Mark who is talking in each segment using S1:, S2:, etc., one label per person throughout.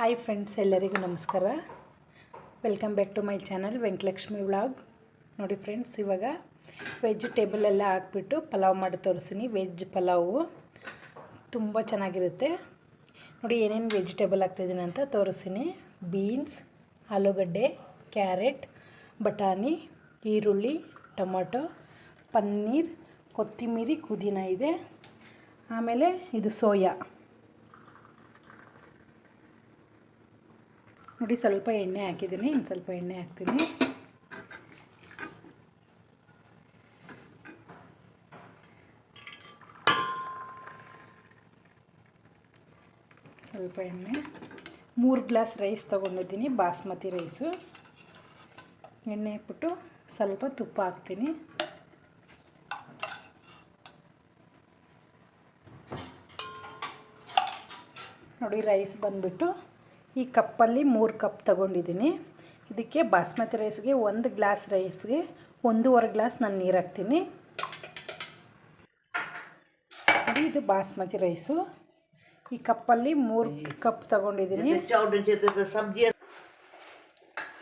S1: Hi friends ಎಲ್ಲರಿಗೂ ನಮಸ್ಕಾರ. Welcome back to my channel Venkatalakshmi vlog ನೋಡಿ ಫ್ರೆಂಡ್ಸ್ ಇವಾಗ ವೆಜಿಟೇಬಲ್ ಎಲ್ಲ ಹಾಕ್ಬಿಟ್ಟು ಪಲಾವ್ ಮಾಡಿ ತೋರಿಸ್ತೀನಿ. ವೆಜ್ ಪಲಾವು ತುಂಬ ಚೆನ್ನಾಗಿರುತ್ತೆ. ನೋಡಿ ಏನೇನು ವೆಜಿಟೇಬಲ್ ಹಾಕ್ತಿದ್ದೀನಿ ಅಂತ ತೋರಿಸ್ತೀನಿ. ಬೀನ್ಸ್ ಆಲೂಗಡ್ಡೆ ಕ್ಯಾರೆಟ್ ಬಟಾಣಿ, ಈರುಳ್ಳಿ, ಟೊಮೊಟೊ, ಪನ್ನೀರ್, ಕೊತ್ತಿಮೀರಿ, ಪುದೀನ ಇದೆ. ಆಮೇಲೆ ಇದು ಸೋಯಾ. ನೋಡಿ ಸ್ವಲ್ಪ ಎಣ್ಣೆ ಹಾಕಿದ್ದೀನಿ, ಇನ್ನು ಸ್ವಲ್ಪ ಎಣ್ಣೆ ಹಾಕ್ತೀನಿ. ಸ್ವಲ್ಪ ಎಣ್ಣೆ. ಮೂರು ಗ್ಲಾಸ್ ರೈಸ್ ತೊಗೊಂಡಿದ್ದೀನಿ, ಬಾಸ್ಮತಿ ರೈಸು. ಎಣ್ಣೆ ಹಾಕ್ಬಿಟ್ಟು ಸ್ವಲ್ಪ ತುಪ್ಪ ಹಾಕ್ತೀನಿ. ನೋಡಿ ರೈಸ್ ಬಂದುಬಿಟ್ಟು ಈ ಕಪ್ಪಲ್ಲಿ ಮೂರು ಕಪ್ ತಗೊಂಡಿದ್ದೀನಿ. ಇದಕ್ಕೆ ಬಾಸ್ಮತಿ ರೈಸ್ಗೆ ಒಂದು ಗ್ಲಾಸ್ ರೈಸ್ಗೆ ಒಂದೂವರೆ ಗ್ಲಾಸ್ ನಾನು ನೀರು ಹಾಕ್ತೀನಿ. ಇದು ಬಾಸ್ಮತಿ ರೈಸು. ಈ ಕಪ್ಪಲ್ಲಿ ಮೂರು ಕಪ್ ತಗೊಂಡಿದ್ದೀನಿ.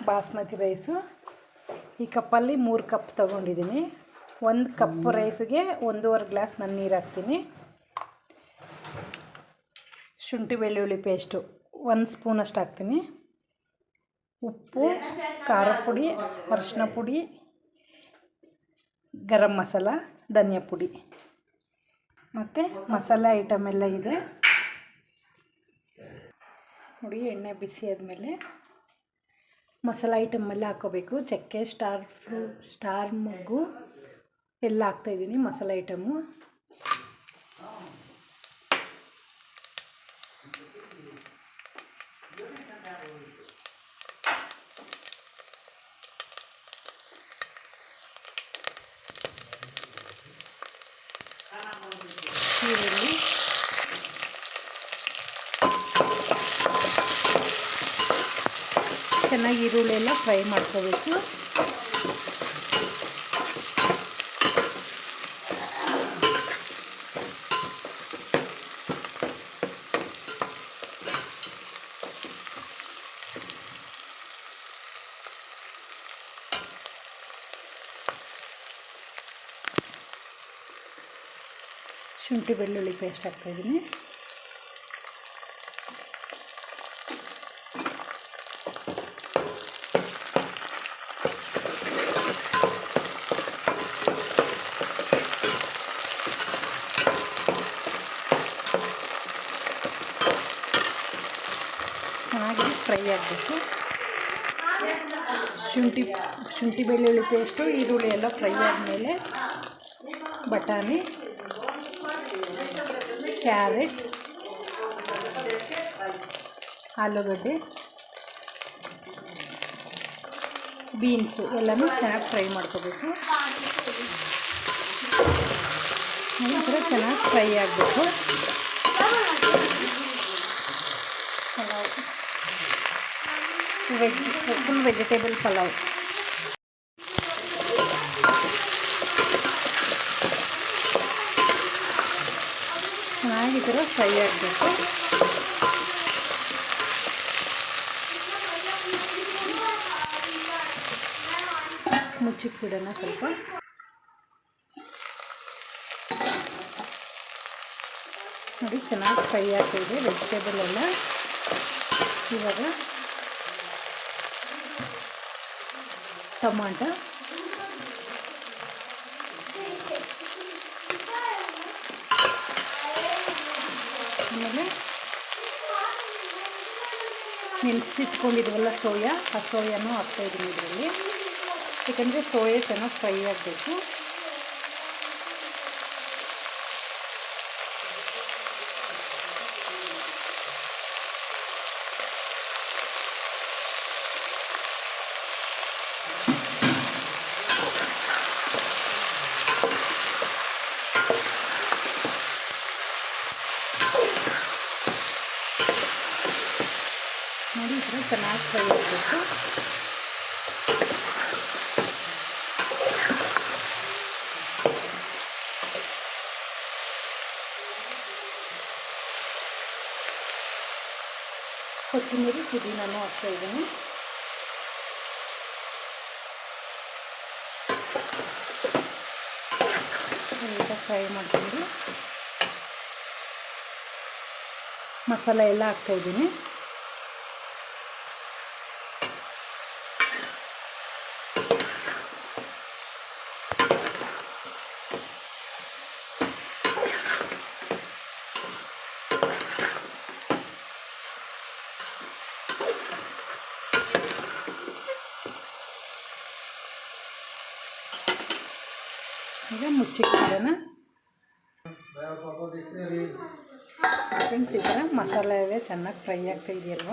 S1: ಬಾಸ್ಮತಿ ರೈಸು. ಈ ಕಪ್ಪಲ್ಲಿ ಮೂರು ಕಪ್ ತಗೊಂಡಿದ್ದೀನಿ. ಒಂದು ಕಪ್ ರೈಸ್ಗೆ ಒಂದೂವರೆ ಗ್ಲಾಸ್ ನಾನು ನೀರು ಹಾಕ್ತೀನಿ. ಶುಂಠಿ ಬೆಳ್ಳುಳ್ಳಿ ಪೇಸ್ಟು. ಒಂದು ಸ್ಪೂನಷ್ಟು ಹಾಕ್ತೀನಿ. ಉಪ್ಪು, ಖಾರ ಪುಡಿ ಅರಿಶಿನ ಪುಡಿ, ಗರಂ ಮಸಾಲ, ಧನಿಯಾ ಪುಡಿ. ಮತ್ತು ಮಸಾಲೆ ಐಟಮ್ ಎಲ್ಲ ಇದೆ. ನೋಡಿ, ಎಣ್ಣೆ ಬಿಸಿ ಆದಮೇಲೆ ಮಸಾಲ ಐಟಮ್ಮೆಲ್ಲ ಹಾಕೋಬೇಕು. ಚಕ್ಕೆ, ಸ್ಟಾರ್ ಫ್ರೂ, ಸ್ಟಾರ್ ಮೊಗ್ಗು ಎಲ್ಲ ಹಾಕ್ತಾಯಿದ್ದೀನಿ ಮಸಾಲೆ ಐಟಮು ಈರುಳ್ಳಿ ಚೆನ್ನಾಗಿ ಈರುಳ್ಳಿ ಎಲ್ಲ ಫ್ರೈ ಮಾಡ್ಕೋಬೇಕು. ಶುಂಠಿ ಬೆಳ್ಳುಳ್ಳಿ ಪೇಸ್ಟ್ ಹಾಕ್ತಾಯಿದ್ದೀನಿ ಚೆನ್ನಾಗಿ ಫ್ರೈ ಆಗಬೇಕು ಶುಂಠಿ ಶುಂಠಿ ಬೆಳ್ಳುಳ್ಳಿ ಪೇಸ್ಟು, ಈರುಳ್ಳಿ ಎಲ್ಲ ಫ್ರೈ ಆದಮೇಲೆ ಬಟಾಣಿ, ಕ್ಯಾರೆಟ್, ಆಲೂಗಡ್ಡೆ, ಬೀನ್ಸು ಎಲ್ಲನೂ ಚೆನ್ನಾಗಿ ಫ್ರೈ ಮಾಡ್ಕೋಬೇಕು. ನಂತರ ಚೆನ್ನಾಗಿ ಫ್ರೈ ಆಗಬೇಕು. ವೆಜ್ ಫುಲ್ ವೆಜಿಟೇಬಲ್ ಪಲಾವ್ ಚೆನ್ನಾಗಿ ಥರ ಫ್ರೈ ಆಗಬೇಕು ಮುಚ್ಚಿಟ್ಬಿಡೋಣ ಸ್ವಲ್ಪ ನೋಡಿ ಚೆನ್ನಾಗಿ ಫ್ರೈ ಆಗ್ತಾಯಿದೆ ವೆಜಿಟೇಬಲ್ ಎಲ್ಲ ಇವಾಗ ಟೊಮಾಟೊ. ಆಮೇಲೆ ನೆನೆಸಿಟ್ಕೊಂಡಿದ್ವಲ್ಲ ಸೋಯಾ ಆ ಸೋಯಾನು ಹಾಕ್ತಾಯಿದ್ದೀನಿ ಇದರಲ್ಲಿ. ಯಾಕಂದರೆ ಸೋಯಾ ಚೆನ್ನಾಗಿ ಫ್ರೈ ಆಗಬೇಕು. ಚೆನ್ನಾಗಿ ಫ್ರೈ ಆಗಬೇಕು ಕೊತ್ತಂಬರಿ ಪುದೀನೂ ಹಾಕ್ತಾ ಇದ್ದೀನಿ. ಫ್ರೈ ಮಾಡ್ತೀನಿ. ಮಸಾಲೆ ಎಲ್ಲ ಹಾಕ್ತಾಯಿದ್ದೀನಿ ಮುಚ್ಚಿಕ್ಕಿಡೋಣ ಫ್ರೆಂಡ್ಸ್ ಈ ಥರ ಮಸಾಲೆ ಎಲ್ಲ ಚೆನ್ನಾಗಿ ಫ್ರೈ ಆಗ್ತಾ ಇದೆಯಲ್ವ?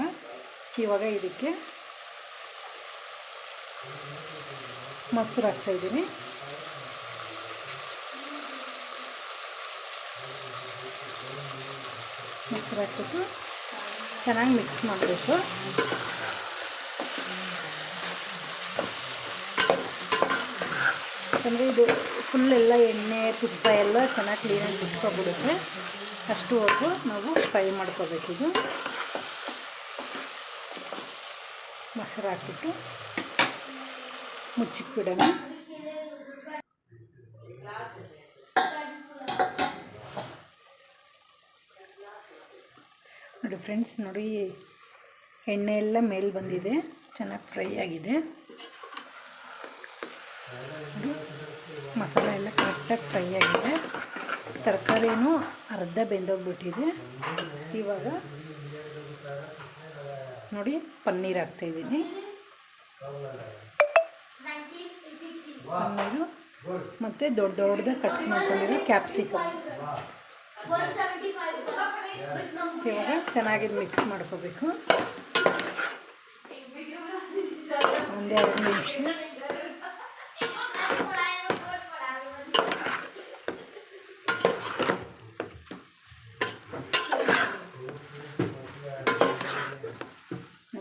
S1: ಇವಾಗ ಇದಕ್ಕೆ ಮೊಸರು ಹಾಕ್ತಾಯಿದ್ದೀನಿ ಮೊಸರು ಹಾಕ್ಬಿಟ್ಟು ಚೆನ್ನಾಗಿ ಮಿಕ್ಸ್ ಮಾಡಬೇಕು. ಯಾಕಂದರೆ ಇದು ಫುಲ್ ಎಲ್ಲ ಎಣ್ಣೆ, ತುಪ್ಪ ಎಲ್ಲ ಚೆನ್ನಾಗಿ ಕ್ಲೀನಾಗಿ ಬಿಟ್ಕೊಬಿಡುತ್ತೆ ಅಷ್ಟುವರೆಗೂ ನಾವು ಫ್ರೈ ಮಾಡ್ಕೋಬೇಕಿದು ಮೊಸರು ಹಾಕಿಬಿಟ್ಟು ಮುಚ್ಚಿಕ್ಬಿಡೋಣ ನೋಡಿ ಫ್ರೆಂಡ್ಸ್, ನೋಡಿ ಎಣ್ಣೆ ಎಲ್ಲ ಮೇಲೆ ಬಂದಿದೆ. ಚೆನ್ನಾಗಿ ಫ್ರೈ ಆಗಿದೆ. ಮಸಾಲೆ ಎಲ್ಲ ಕರೆಕ್ಟಾಗಿ ಫ್ರೈ ಆಗಿದೆ. ತರಕಾರಿನೂ ಅರ್ಧ ಬೆಂದೋಗ್ಬಿಟ್ಟಿದೆ. ಇವಾಗ ನೋಡಿ, ಪನ್ನೀರ್ ಹಾಕ್ತಾಯಿದ್ದೀನಿ ಪನ್ನೀರು ಮತ್ತು ದೊಡ್ಡ ದೊಡ್ಡದಾಗಿ ಕಟ್ ಮಾಡ್ಕೊಂಡಿರೋ ಕ್ಯಾಪ್ಸಿಕಮ್. ಇವಾಗ ಚೆನ್ನಾಗಿ ಮಿಕ್ಸ್ ಮಾಡ್ಕೋಬೇಕು. ಒಂದೆರಡು ನಿಮಿಷ.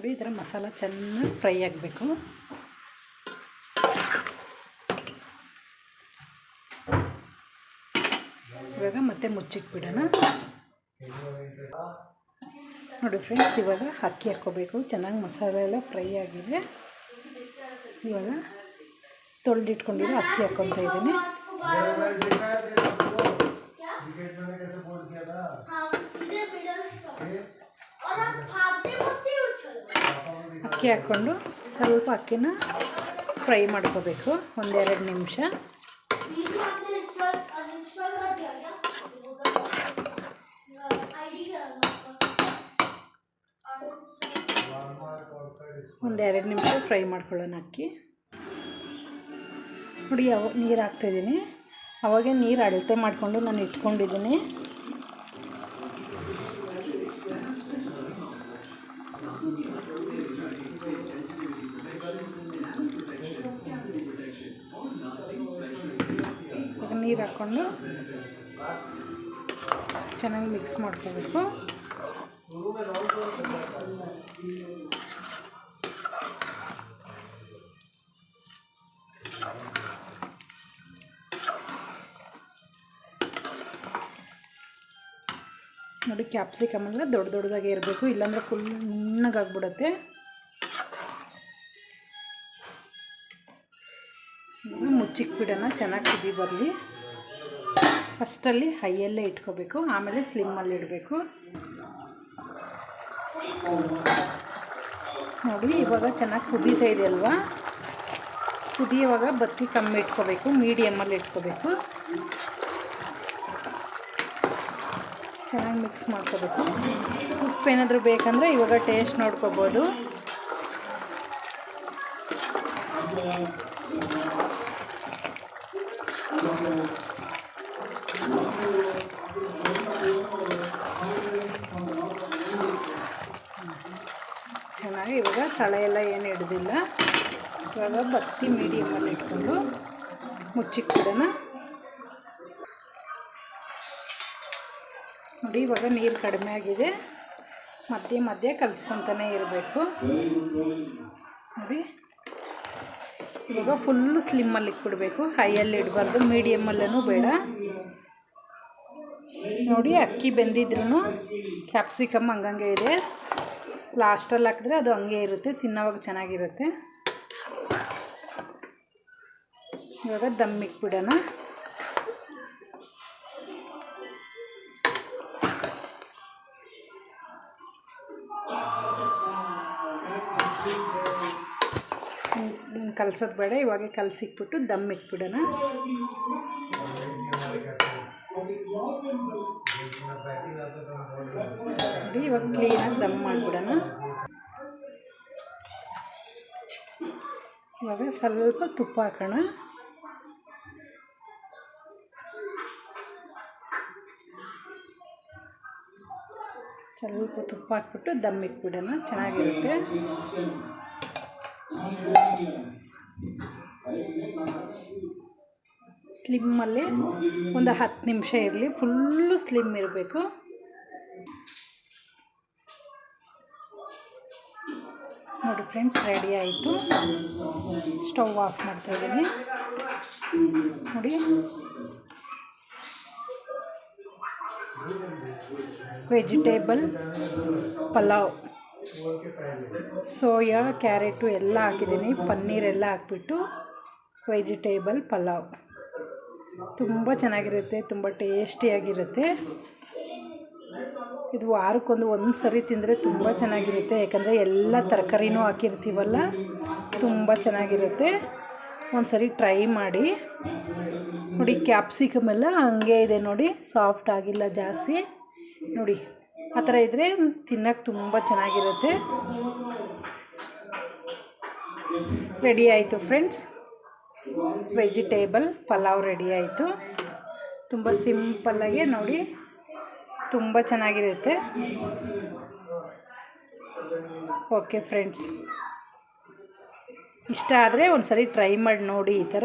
S1: ನೋಡಿ ಇದರ ಮಸಾಲ ಚೆನ್ನಾಗಿ ಫ್ರೈ ಆಗಬೇಕು. ಇವಾಗ ಮತ್ತೆ ಮುಚ್ಚಿಟ್ಬಿಡೋಣ. ನೋಡಿ ಫ್ರೆಂಡ್ಸ್ ಇವಾಗ ಅಕ್ಕಿ ಹಾಕ್ಕೋಬೇಕು. ಚೆನ್ನಾಗಿ ಮಸಾಲೆ ಎಲ್ಲ ಫ್ರೈ ಆಗಿದೆ. ಇವಾಗ ತೊಳೆದಿಟ್ಕೊಂಡಿರೋ ಅಕ್ಕಿ ಹಾಕ್ಕೊತ ಇದ್ದೀನಿ. ಅಕ್ಕಿ ಹಾಕ್ಕೊಂಡು ಸ್ವಲ್ಪ ಅಕ್ಕಿನ ಫ್ರೈ ಮಾಡ್ಕೋಬೇಕು. ಒಂದೆರಡು ನಿಮಿಷ. ಒಂದೆರಡು ನಿಮಿಷ ಫ್ರೈ ಮಾಡ್ಕೊಳ್ಳೋಣ ಅಕ್ಕಿ. ನೋಡಿ ಯಾವ ನೀರು ಹಾಕ್ತಾಯಿದ್ದೀನಿ ಅವಾಗೆ ನೀರು ಅಳತೆ ಮಾಡಿಕೊಂಡು ನಾನು ಇಟ್ಕೊಂಡಿದ್ದೀನಿ. ನೀರು ಹಾಕ್ಕೊಂಡು ಚೆನ್ನಾಗಿ ಮಿಕ್ಸ್ ಮಾಡ್ಕೋಬೇಕು. ನೋಡಿ ಕ್ಯಾಪ್ಸಿಕಮ್ ಎಲ್ಲ ದೊಡ್ಡ ದೊಡ್ಡದಾಗೆ ಇರಬೇಕು. ಇಲ್ಲಾಂದರೆ ಫುಲ್ ನುಣ್ಣಗಾಗ್ಬಿಡುತ್ತೆ. ಮುಚ್ಚಿಕ್ಬಿಡೋಣ ಚೆನ್ನಾಗಿ ಕುದಿ ಬರಲಿ. ಫಸ್ಟಲ್ಲಿ ಹೈಯಲ್ಲೇ ಇಟ್ಕೋಬೇಕು, ಆಮೇಲೆ ಸ್ಲಿಮ್ಮಲ್ಲಿ ಇಡಬೇಕು. ನೋಡಿ, ಇವಾಗ ಚೆನ್ನಾಗಿ ಕುದೀತಾ ಇದೆ ಅಲ್ವಾ? ಕುದಿಯುವಾಗ ಬತ್ತಿ ಕಮ್ಮಿ ಇಟ್ಕೋಬೇಕು, ಮೀಡಿಯಮಲ್ಲಿ ಇಟ್ಕೋಬೇಕು. ಚೆನ್ನಾಗಿ ಮಿಕ್ಸ್ ಮಾಡ್ಕೋಬೇಕು. ಉಪ್ಪು ಏನಾದರೂ ಬೇಕಂದರೆ ಇವಾಗ ಟೇಸ್ಟ್ ನೋಡ್ಕೋಬೋದು. ಚೆನ್ನಾಗಿ ಇವಾಗ ತಳ ಎಲ್ಲ ಏನು ಹಿಡ್ದಿಲ್ಲ. ಇವಾಗ ಬತ್ತಿ ಮೀಡಿಯಮಲ್ಲಿ ಇಟ್ಕೊಂಡು ಮುಚ್ಚಿಕ್ಕಿಡೋಣ ನೋಡಿ, ಇವಾಗ ನೀರು ಕಡಿಮೆ ಆಗಿದೆ. ಮಧ್ಯೆ ಮಧ್ಯೆ ಕಲಿಸ್ಕೊತಾನೆ ಇರಬೇಕು. ನೋಡಿ, ಇವಾಗ ಫುಲ್ಲು ಸ್ಲಿಮ್ಮಲ್ಲಿ ಇಟ್ಬಿಡ್ಬೇಕು. ಹೈಯಲ್ಲಿ ಇಡಬಾರ್ದು ಮೀಡಿಯಮಲ್ಲೂ ಬೇಡ. ನೋಡಿ, ಅಕ್ಕಿ ಬೆಂದಿದ್ರೂ ಕ್ಯಾಪ್ಸಿಕಮ್ ಹಂಗಂಗೆ ಇದೆ. ಲಾಸ್ಟಲ್ಲಿ ಹಾಕಿದ್ರೆ ಅದು ಹಂಗೆ ಇರುತ್ತೆ, ತಿನ್ನೋವಾಗ ಚೆನ್ನಾಗಿರುತ್ತೆ. ಇವಾಗ ದಮ್ ಬಿಡೋಣ ಕಲ್ಸೋದು ಬೇಡ, ಇವಾಗ ಕಲಸಿಕ್ಬಿಟ್ಟು ದಮ್ ಇಟ್ಬಿಡೋಣ ಇವಾಗ ಕ್ಲೀನಾಗಿ ದಮ್ ಮಾಡಿಬಿಡೋಣ. ಇವಾಗ ಸ್ವಲ್ಪ ತುಪ್ಪ ಹಾಕೋಣ. ಸ್ವಲ್ಪ ತುಪ್ಪ ಹಾಕ್ಬಿಟ್ಟು ದಮ್ ಇಟ್ಬಿಡೋಣ ಚೆನ್ನಾಗಿರುತ್ತೆ. ಸ್ಲಿಮ್ಮಲ್ಲಿ ಒಂದು ಹತ್ತು ನಿಮಿಷ ಇರಲಿ, ಫುಲ್ಲು ಸ್ಲಿಮ್ ಇರಬೇಕು. ನೋಡಿ ಫ್ರೆಂಡ್ಸ್, ರೆಡಿ ಆಯಿತು. ಸ್ಟವ್ ಆಫ್ ಮಾಡ್ತಾ ಇದ್ದೀನಿ. ನೋಡಿ. ವೆಜಿಟೇಬಲ್, ಪಲಾವ್, ಸೋಯಾ, ಕ್ಯಾರೆಟು ಎಲ್ಲ ಹಾಕಿದ್ದೀನಿ. ಪನ್ನೀರೆಲ್ಲ ಹಾಕ್ಬಿಟ್ಟು ವೆಜಿಟೇಬಲ್, ಪಲಾವ್. ತುಂಬ ಚೆನ್ನಾಗಿರುತ್ತೆ, ತುಂಬ ಟೇಸ್ಟಿಯಾಗಿರುತ್ತೆ. ಇದು ವಾರಕ್ಕೊಂದು ಒಂದು ಸರಿ ತಿಂದರೆ ತುಂಬ ಚೆನ್ನಾಗಿರುತ್ತೆ, ಯಾಕಂದರೆ ಎಲ್ಲ ತರಕಾರಿನೂ ಹಾಕಿರ್ತೀವಲ್ಲ, ತುಂಬ ಚೆನ್ನಾಗಿರುತ್ತೆ. ಒಂದು ಸರಿ ಟ್ರೈ ಮಾಡಿ. ನೋಡಿ, ಕ್ಯಾಪ್ಸಿಕಮ್ ಎಲ್ಲ ಹಂಗೆ ಇದೆ ನೋಡಿ, ಸಾಫ್ಟ್ ಆಗಿಲ್ಲ ಜಾಸ್ತಿ. ನೋಡಿ, ಆ ಥರ ಇದ್ದರೆ ತಿನ್ನೋಕ್ಕೆ ತುಂಬ ಚೆನ್ನಾಗಿರುತ್ತೆ. ರೆಡಿ ಆಯಿತು, ಫ್ರೆಂಡ್ಸ್. ವೆಜಿಟೇಬಲ್ ಪಲಾವ್ ರೆಡಿ ಆಯಿತು. ತುಂಬ ಸಿಂಪಲ್ಲಾಗೆ ನೋಡಿ, ತುಂಬ ಚೆನ್ನಾಗಿರುತ್ತೆ. ಓಕೆ ಫ್ರೆಂಡ್ಸ್ ಇಷ್ಟ ಆದರೆ ಒಂದು ಸರಿ ಟ್ರೈ ಮಾಡಿ ನೋಡಿ ಈ ಥರ